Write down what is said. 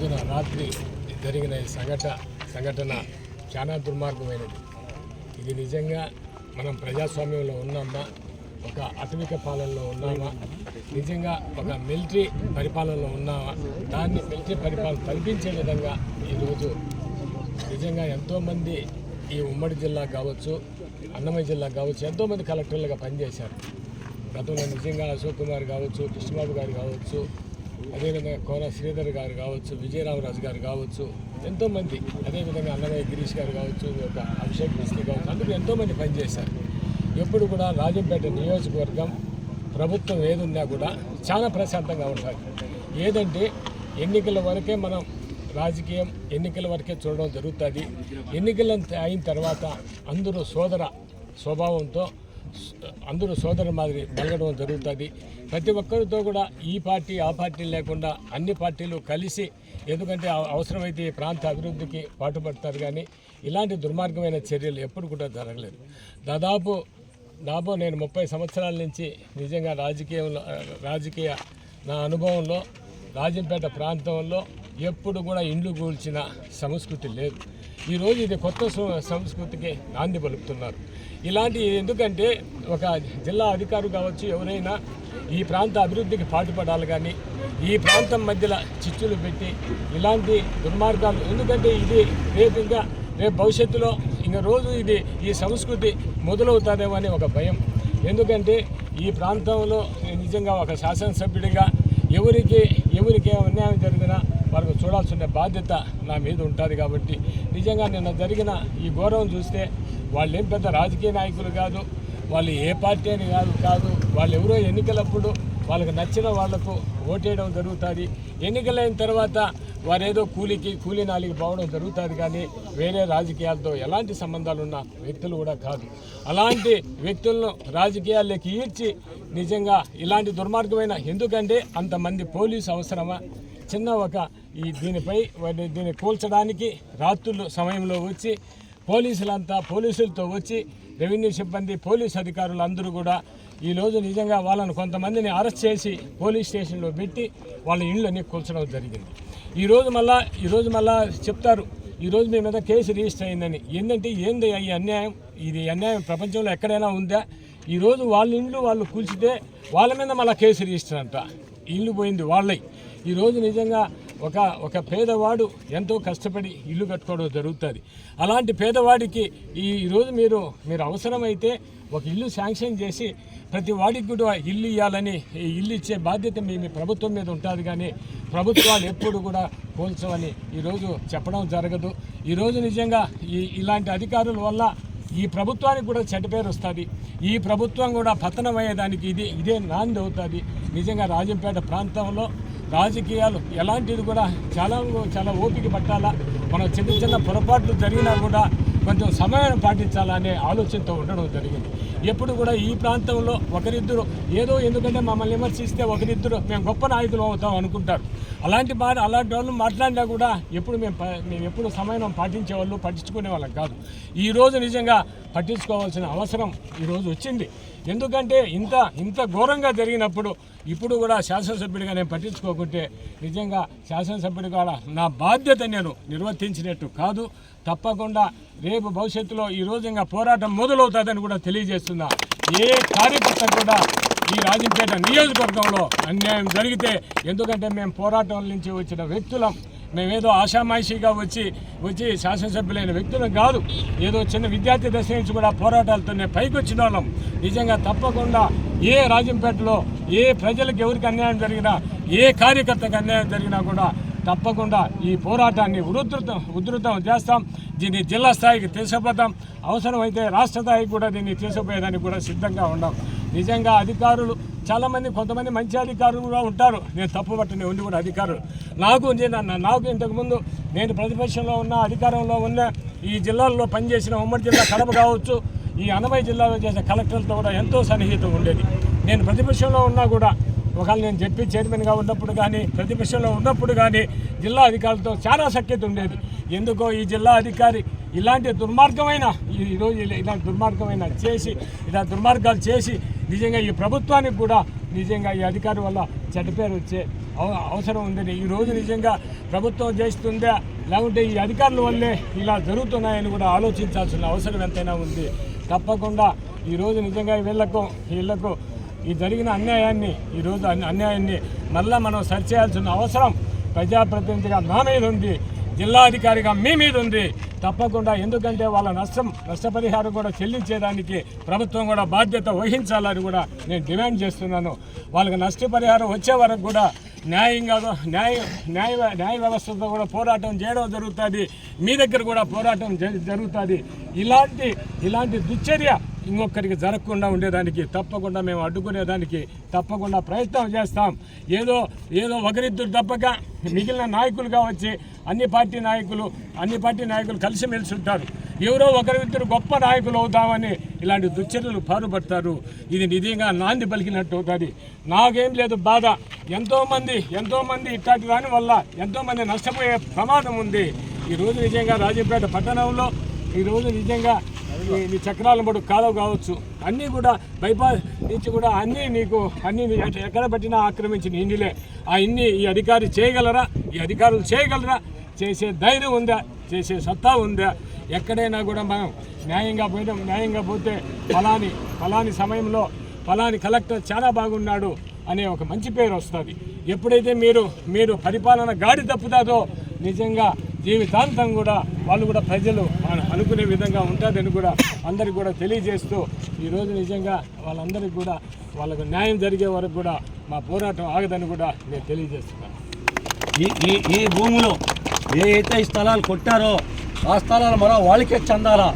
రోజున రాత్రి జరిగిన ఈ సంఘట సంఘటన చాలా దుర్మార్గమైనది. ఇది నిజంగా మనం ప్రజాస్వామ్యంలో ఉన్నామా? ఒక అటవిక పాలనలో ఉన్నామా? నిజంగా ఒక మిలిటరీ పరిపాలనలో ఉన్నామా? దాన్ని మిలిటరీ పరిపాలన కల్పించే విధంగా ఈరోజు నిజంగా ఎంతోమంది ఈ ఉమ్మడి జిల్లా కావచ్చు అన్నమయ్య జిల్లా కావచ్చు ఎంతోమంది కలెక్టర్లుగా పనిచేశారు. గతంలో నిజంగా అశోక్ కుమార్ కావచ్చు కృష్ణబాబు గారు కావచ్చు అదేవిధంగా కోన శ్రీధర్ గారు కావచ్చు విజయరామరాజు గారు కావచ్చు ఎంతోమంది. అదేవిధంగా అన్నమయ్య గిరీష్ గారు కావచ్చు ఒక అభిషేక్ మిస్త్రీ కావచ్చు అందరూ ఎంతోమంది పనిచేశారు. ఎప్పుడు కూడా రాజంపేట నియోజకవర్గం ప్రభుత్వం ఏదున్నా కూడా చాలా ప్రశాంతంగా ఉంటుంది ఏదంటే ఎన్నికల వరకే మనం రాజకీయం ఎన్నికల వరకే చూడడం జరుగుతుంది. ఎన్నికలు అయిన తర్వాత అందరూ సోదర స్వభావంతో అందరూ సోదరు మాదిరి మెలగడం జరుగుతుంది. ప్రతి ఒక్కరితో కూడా ఈ పార్టీ ఆ పార్టీ లేకుండా అన్ని పార్టీలు కలిసి ఎందుకంటే అవసరమైతే ఈ ప్రాంత అభివృద్ధికి పాటుపడతారు కానీ ఇలాంటి దుర్మార్గమైన చర్యలు ఎప్పుడు కూడా జరగలేదు. దాదాపు దాదాపు నేను ముప్పై సంవత్సరాల నుంచి నిజంగా రాజకీయంలో రాజకీయ నా అనుభవంలో రాజంపేట ప్రాంతంలో ఎప్పుడు కూడా ఇండ్లు కూల్చిన సంస్కృతి లేదు. ఈరోజు ఇది కొత్త సంస్కృతికి నాంది పలుకుతున్నారు. ఇలాంటి ఎందుకంటే ఒక జిల్లా అధికారి కావచ్చు ఎవరైనా ఈ ప్రాంత అభివృద్ధికి పాటుపడాలి కానీ ఈ ప్రాంతం మధ్యలో చిచ్చులు పెట్టి ఇలాంటి దుర్మార్గాలు ఎందుకంటే ఇది రేపు ఇంకా రేపు భవిష్యత్తులో ఇంకా రోజు ఇది ఈ సంస్కృతి మొదలవుతుందేమో అని ఒక భయం. ఎందుకంటే ఈ ప్రాంతంలో నిజంగా ఒక శాసనసభ్యుడిగా ఎవరికి ఎవరికి ఏ అన్యాయం జరిగినా వారికి చూడాల్సిన బాధ్యత నా మీద ఉంటుంది కాబట్టి నిజంగా నిన్న జరిగిన ఈ గౌరవం చూస్తే వాళ్ళు ఏం పెద్ద రాజకీయ నాయకులు కాదు వాళ్ళు ఏ పార్టీ అని కాదు కాదు. వాళ్ళు ఎవరో ఎన్నికలప్పుడు వాళ్ళకి నచ్చిన వాళ్ళకు ఓటేయడం జరుగుతుంది. ఎన్నికలైన తర్వాత వారేదో కూలికి కూలి నాలికి పోవడం జరుగుతుంది కానీ వేరే రాజకీయాలతో ఎలాంటి సంబంధాలు ఉన్న వ్యక్తులు కూడా కాదు. అలాంటి వ్యక్తులను రాజకీయాల్లోకి ఈడ్చి నిజంగా ఇలాంటి దుర్మార్గమైన ఎందుకంటే అంతమంది పోలీసు అవసరమా? చిన్న ఒక ఈ దీనిపై దీన్ని కూల్చడానికి రాత్రులు సమయంలో వచ్చి పోలీసులంతా పోలీసులతో వచ్చి రెవెన్యూ సిబ్బంది పోలీస్ అధికారులు అందరూ కూడా ఈరోజు నిజంగా వాళ్ళను కొంతమందిని అరెస్ట్ చేసి పోలీస్ స్టేషన్లో పెట్టి వాళ్ళ ఇళ్ళని కూల్చడం జరిగింది. ఈరోజు మళ్ళా ఈరోజు మళ్ళా చెప్తారు ఈరోజు మీ మీద కేసు రిజిస్టర్ అయిందని. ఏంటంటే ఏంది ఈ అన్యాయం? ఇది అన్యాయం ప్రపంచంలో ఎక్కడైనా ఉందా? ఈరోజు వాళ్ళ ఇండ్లు వాళ్ళు కూల్చితే వాళ్ళ మీద మళ్ళీ కేసు రిజిస్టర్ అంట. ఇల్లు పోయింది వాళ్ళై. ఈరోజు నిజంగా ఒక ఒక పేదవాడు ఎంతో కష్టపడి ఇల్లు కట్టుకోవడం జరుగుతుంది. అలాంటి పేదవాడికి ఈ ఈరోజు మీరు మీరు అవసరమైతే ఒక ఇల్లు శాంక్షన్ చేసి ప్రతి వాడికి కూడా ఇల్లు ఇవ్వాలని ఈ ఇల్లు ఇచ్చే బాధ్యత మీ మీ ప్రభుత్వం మీద ఉంటుంది కానీ ప్రభుత్వాలు ఎప్పుడు కూడా కోల్చవని ఈరోజు చెప్పడం జరగదు. ఈరోజు నిజంగా ఈ ఇలాంటి అధికారుల వల్ల ఈ ప్రభుత్వానికి కూడా చెడ్డ పేరు వస్తుంది. ఈ ప్రభుత్వం కూడా పతనం అయ్యేదానికి ఇది ఇదే నాంది అవుతుంది. నిజంగా రాజంపేట ప్రాంతంలో రాజకీయాలు ఎలాంటిది కూడా చాలా చాలా ఓపిక పట్టాలా? మనం చిన్న చిన్న పొరపాట్లు జరిగినా కూడా కొంచెం సమయాన్ని పాటించాలనే ఆలోచనతో ఉండడం జరిగింది. ఎప్పుడు కూడా ఈ ప్రాంతంలో ఒకరిద్దరు ఏదో ఎందుకంటే మమ్మల్ని విమర్శిస్తే ఒకరిద్దరు మేము గొప్ప నాయకులు అవుతాం అనుకుంటారు. అలాంటి మాట అలాంటి వాళ్ళు మాట్లాడినా కూడా ఎప్పుడు మేము ప- మేము ఎప్పుడు సమయం పాటించే వాళ్ళు పట్టించుకునే వాళ్ళం కాదు. ఈరోజు నిజంగా పట్టించుకోవాల్సిన అవసరం ఈరోజు వచ్చింది. ఎందుకంటే ఇంత ఇంత ఘోరంగా జరిగినప్పుడు ఇప్పుడు కూడా శాసనసభ్యుడిగా నేను పట్టించుకోకుంటే నిజంగా శాసనసభ్యుడిగా నా బాధ్యత నేను నిర్వర్తించినట్టు కాదు. తప్పకుండా రేపు భవిష్యత్తులో ఈ రోజు ఇంకా పోరాటం మొదలవుతుందని కూడా తెలియజేస్తున్నా ఏ కార్యకర్త కూడా ఈ రాజంపేట నియోజకవర్గంలో అన్యాయం జరిగితే ఎందుకంటే మేము పోరాటం నుంచి వచ్చిన వ్యక్తులం. మేమేదో ఆషామాయిషీగా వచ్చి వచ్చి శాసనసభ్యులైన వ్యక్తులం కాదు. ఏదో చిన్న విద్యార్థి దశ నుంచి కూడా పోరాటాలతోనే పైకి వచ్చిన వాళ్ళం. నిజంగా తప్పకుండా ఏ రాజంపేటలో ఏ ప్రజలకు ఎవరికి అన్యాయం జరిగినా ఏ కార్యకర్తకు అన్యాయం జరిగినా కూడా తప్పకుండా ఈ పోరాటాన్ని ఉధృతం ఉధృతం చేస్తాం. దీన్ని జిల్లా స్థాయికి తీసుకుపోతాం. అవసరమైతే రాష్ట్ర స్థాయికి కూడా దీన్ని తీసుకుపోయేదానికి కూడా సిద్ధంగా ఉన్నాం. నిజంగా అధికారులు చాలామంది కొంతమంది మంచి అధికారులు కూడా ఉంటారు. నేను తప్పు పట్టని ఉండి కూడా అధికారులు. నాకు నాకు ఇంతకుముందు నేను ప్రతిపక్షంలో ఉన్న అధికారంలో ఉన్న ఈ జిల్లాల్లో పనిచేసిన ఉమ్మడి జిల్లా కడప కావచ్చు ఈ అన్నమయ్య జిల్లాలో చేసే కలెక్టర్లతో కూడా ఎంతో సన్నిహితం ఉండేది. నేను ప్రతిపక్షంలో ఉన్నా కూడా ఒకవేళ నేను జడ్పీ చైర్మన్గా ఉన్నప్పుడు కానీ ప్రతిపక్షంలో ఉన్నప్పుడు కానీ జిల్లా అధికారులతో చాలా సఖ్యత ఉండేది. ఎందుకో ఈ జిల్లా అధికారి ఇలాంటి దుర్మార్గమైన ఈ- ఈరోజు ఇలా- ఇలాంటి దుర్మార్గమైన చేసి ఇలా దుర్మార్గాలు చేసి నిజంగా ఈ ప్రభుత్వానికి కూడా నిజంగా ఈ అధికారి వల్ల చెడ్డ పేరు వచ్చే అవ- అవసరం ఉందని ఈ రోజు నిజంగా ప్రభుత్వం చేస్తుందా లేకుంటే ఈ అధికారుల వల్లే ఇలా జరుగుతున్నాయని కూడా ఆలోచించాల్సిన అవసరం ఎంతైనా ఉంది. తప్పకుండా ఈరోజు నిజంగా వీళ్ళకు వీళ్ళకు ఈ జరిగిన అన్యాయాన్ని ఈరోజు అన్యాయాన్ని మళ్ళీ మనం సరిచేయాల్సిన అవసరం ప్రజాప్రతినిధిగా మా మీద ఉంది జిల్లాధికారిగా మీ మీద ఉంది. తప్పకుండా ఎందుకంటే వాళ్ళ నష్టం నష్టపరిహారం కూడా చెల్లించేదానికి ప్రభుత్వం కూడా బాధ్యత వహించాలని కూడా నేను డిమాండ్ చేస్తున్నాను. వాళ్ళకి నష్టపరిహారం వచ్చే వరకు కూడా న్యాయంగా న్యాయ న్యాయ న్యాయ వ్యవస్థతో కూడా పోరాటం చేయడం జరుగుతుంది. మీ దగ్గర కూడా పోరాటం జ- జరుగుతుంది. ఇలాంటి ఇలాంటి దుశ్చర్య ఇంకొకరికి జరగకుండా ఉండేదానికి తప్పకుండా మేము అడ్డుకునేదానికి తప్పకుండా ప్రయత్నం చేస్తాం. ఏదో ఏదో ఒకరిద్దరు తప్పక మిగిలిన నాయకులుగా వచ్చి అన్ని పార్టీ నాయకులు అన్ని పార్టీ నాయకులు కలిసిమెలిసి ఉంటారు. ఎవరో ఒకరిద్దరు గొప్ప నాయకులు అవుతామని ఇలాంటి దుశ్చర్యలు పారుపడతారు. ఇది నిజంగా నాంది పలికినట్టు అవుతుంది. నాకేం లేదు బాధ. ఎంతోమంది ఎంతోమంది ఇట్లాంటి దాని వల్ల ఎంతోమంది నష్టపోయే ప్రమాదం ఉంది. ఈరోజు నిజంగా రాజీవ్పేట పట్టణంలో ఈరోజు నిజంగా ఈ- నీ చక్రాల మడు కాలువ కావచ్చు. అన్నీ కూడా బైపాస్ నుంచి కూడా అన్నీ నీకు అన్నీ ఎక్కడ పట్టినా ఆక్రమించిన ఇండిలే ఆ ఇన్ని ఈ అధికారి చేయగలరా? ఈ అధికారులు చేయగలరా? చేసే ధైర్యం ఉందా? చేసే సత్తా ఉందా? ఎక్కడైనా కూడా మనం న్యాయంగా పోయినాం న్యాయంగా పోతే ఫలాని ఫలాని సమయంలో ఫలాని కలెక్టర్ చాలా బాగున్నాడు అనే ఒక మంచి పేరు వస్తుంది. ఎప్పుడైతే మీరు మీరు పరిపాలన గాడి తప్పుతాదో నిజంగా జీవితాంతం కూడా వాళ్ళు కూడా ప్రజలు అనుకునే విధంగా ఉంటుందని కూడా అందరికి కూడా తెలియజేస్తూ ఈరోజు నిజంగా వాళ్ళందరికీ కూడా వాళ్ళకు న్యాయం జరిగే వరకు కూడా మా పోరాటం ఆగదని కూడా నేను తెలియజేస్తున్నాను. ఈ ఈ ఈ భూములు ఏ అయితే స్థలాలు కొట్టారో ఆ స్థలాలు మరో వాళ్ళకే చెందాలా?